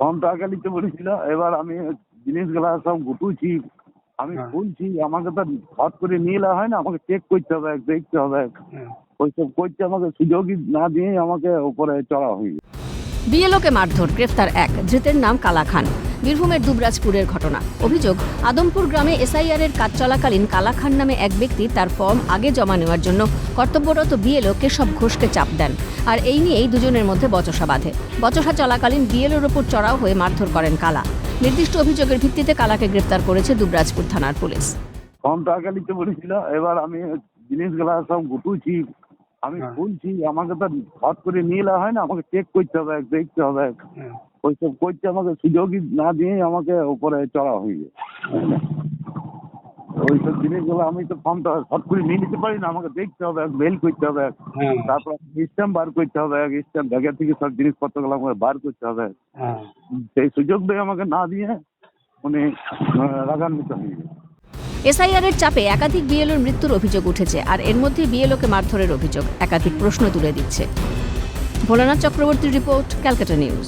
কম টাকা নিতে বলেছিল এবার আমি জিনিসগুলা সব গুটুছি আমি হ্যাঁ। খুলছি আমাকে তো হট করে নিয়ে নেওয়া হয় না আমাকে চেক করতে হবে দেখতে হবে হুম। ওইসব করতে আমাকে সুযোগই না দিয়ে আমাকে উপরে চড়া হয়ে বিএলওকে মারধর গ্রেফতার এক ধৃতের নাম কালা খান বীরভূমের দুবরাজপুরের ঘটনা। অভিযোগ, আদমপুর গ্রামে এসআইআর এর কাজ চলাকালীন কালা খান নামে এক ব্যক্তি তার ফর্ম আগে জমা নেওয়ার জন্য কর্তব্যরত বিএলও কেশব ঘোষকে চাপ দেন। আর এই নিয়েই দুজনের মধ্যে বচসা বাঁধে। বচসা চলাকালীন বিএলওর ওপর চড়াও হয়ে মারধর করেন কালা। নির্দিষ্ট অভিযোগের ভিত্তিতে কালাকে গ্রেফতার করেছে দুবরাজপুর থানার পুলিশ। কম টাকা নিতে বলেছিল, এবার আমি জিনিসগুলা সব গুটুছি আমি হ্যাঁ। খুলছি আমাকে তো হট করে নিয়ে এলে হয় না আমাকে চেক করতে হবে দেখতে হবে হুম। ওইসব করতে আমাকে সুযোগই না দিয়ে আমাকে উপরে চড়া হয়ে যায় ওইসব জিনিসগুলো আমি তো ফর্মটা হট করে নিয়ে নিতে পারি না আমাকে দেখতে হবে মেল করতে হবে হুম। তারপর স্ট্যাম্প বার করতে হবে স্ট্যাম্প ব্যাগের থেকে সব জিনিসপত্রগুলো আমাকে বার করতে হবে হুম। সেই সুযোগটা আমাকে না দিয়ে উনি আহ, রাগান্বিত হয়ে গেছে এসআইআর এর চাপে একাধিক বিএলওর মৃত্যুর অভিযোগ উঠেছে, আর এর মধ্যে বিএলওকে মারধরের অভিযোগ একাধিক প্রশ্ন তুলে দিচ্ছে। ভোলানাথ চক্রবর্তীর রিপোর্ট, ক্যালকাটা নিউজ।